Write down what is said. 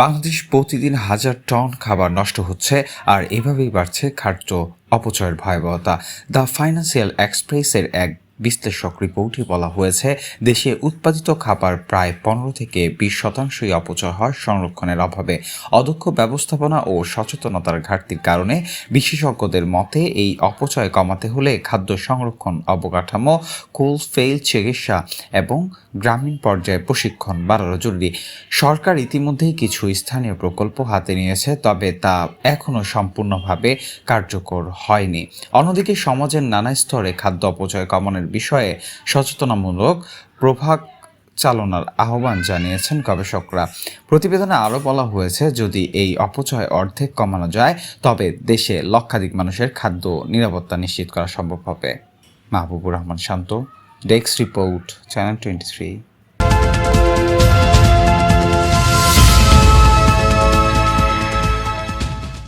বাংলাদেশ প্রতিদিন হাজার টন খাবার নষ্ট হচ্ছে আর এভাবেই বাড়ছে খাদ্য অপচয়ের ভয়াবহতা। দ্য ফাইন্যান্সিয়াল এক্সপ্রেসের এক বিশ্লেষক রিপোর্টে বলা হয়েছে, দেশে উৎপাদিত খাবার প্রায় পনেরো থেকে বিশ শতাংশই অপচয় হয় সংরক্ষণের অভাবে। অদক্ষ ব্যবস্থাপনা ও সচেতনতার ঘাটতির কারণে বিশেষজ্ঞদের মতে এই অপচয় কমাতে হলে খাদ্য সংরক্ষণ অবকাঠামো কোল্ড ফেল চিকিৎসা এবং গ্রামীণ পর্যায়ে প্রশিক্ষণ বাড়ানো জরুরি। সরকার ইতিমধ্যেই কিছু স্থানীয় প্রকল্প হাতে নিয়েছে, তবে তা এখনও সম্পূর্ণভাবে কার্যকর হয়নি। অন্যদিকে সমাজের নানা স্তরে খাদ্য অপচয় কমানোর বিষয়ে সচেতনামূলক প্রভাব চালনার আহ্বান জানিয়েছেন গবেষকরা। প্রতিবেদনে আরও বলা হয়েছে, যদি এই অপচয় অর্ধেক কমানো যায়, তবে দেশে লক্ষাধিক মানুষের খাদ্য নিরাপত্তা নিশ্চিত করা সম্ভব হবে। Mahbubur Rahman Shanto, desk report, channel twenty three.